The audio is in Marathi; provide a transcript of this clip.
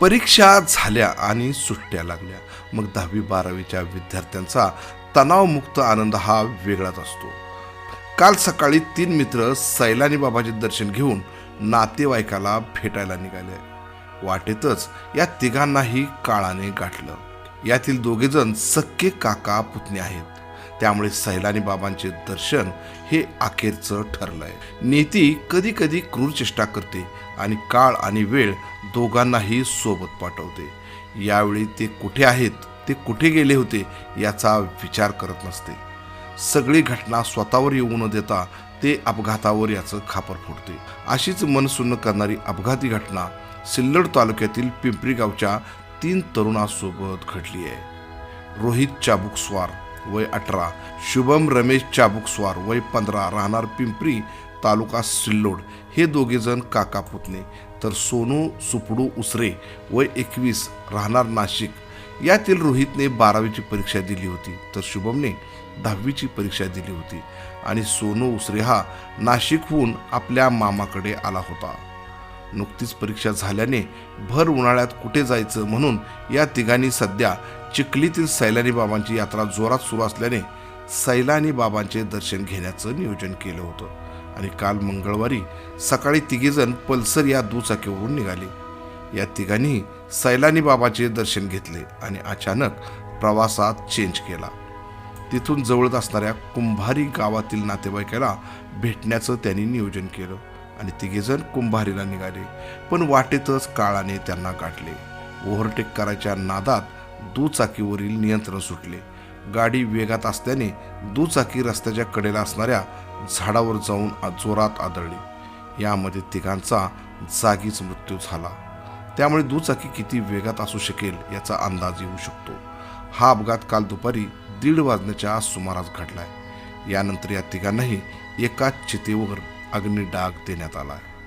परीक्षा झाल्या आणि सुट्ट्या लागल्या. मग दहावी बारावीच्या विद्यार्थ्यांचा तणावमुक्त आनंद हा वेगळाच असतो. काल सकाळी तीन मित्र सैलानी बाबाचे दर्शन घेऊन नातेवाईकाला भेटायला निघाले. वाटेतच या तिघांनाही काळाने गाठलं. यातील दोघेजण सक्के काका पुतणे आहेत. त्यामुळे सैलानी बाबांचे दर्शन हे अखेरचं ठरलंय. नीती कधी कधी क्रूर चेष्टा करते आणि काळ आणि वेळ दोघांनाही सोबत पाठवते. यावेळी ते कुठे आहेत ते कुठे गेले होते याचा विचार करत नसते. सगळी घटना स्वतःवर येऊ न देता ते अपघातावर याचं खापर फोडते. अशीच मनसुन्न करणारी अपघाती घटना सिल्लड तालुक्यातील पिंपरी गावच्या तीन तरुणासोबत घडली आहे. रोहित चाबुकस्वार वय अठरा. शुभम रमेश चाबुकस्वार वय पंधरा. राहणार पिंपरी तालुका सिल्लोड. हे दोघेजण काका पुतणे. तर सोनू सुपडू उसरे वय एकवीस. राहणार नाशिक. यातील रोहितने बारावीची परीक्षा दिली होती. तर शुभमने दहावीची परीक्षा दिली होती. आणि सोनू उसरे हा नाशिकहून आपल्या मामाकडे आला होता. नुकतीच परीक्षा झाल्याने भर उन्हाळ्यात कुठे जायचं म्हणून या तिघांनी सध्या चिखलीतील सैलानी बाबांची यात्रा जोरात सुरू असल्याने सैलानी बाबांचे दर्शन घेण्याचं नियोजन केलं होतं. आणि काल मंगळवारी सकाळी तिघेजण पल्सर या दुचाकीवरून निघाले. या तिघांनी सैलानी बाबाचे दर्शन घेतले आणि अचानक प्रवासात चेंज केला. तिथून जवळच असणाऱ्या कुंभारी गावातील नातेवाईकाला भेटण्याचं त्यांनी नियोजन केलं. आणि तिघेजण कुंभारीला निघाले. पण वाटेतच काळाने त्यांना गाठले. ओव्हरटेक करायच्या नादात दुचाकीवरील नियंत्रण सुटले. गाडी वेगात असल्याने दुचाकी रस्त्याच्या कडेला असणाऱ्या झाडावर जाऊन जोरात आदळली. यामध्ये तिघांचा जागीच मृत्यू झाला. त्यामुळे दुचाकी किती वेगात असू शकेल याचा अंदाज येऊ शकतो. हा अपघात काल दुपारी दीड वाजण्याच्या सुमारास घडलाय. यानंतर या तिघांनाही एकाच चितेवर अग्निडाग देण्यात आला आहे.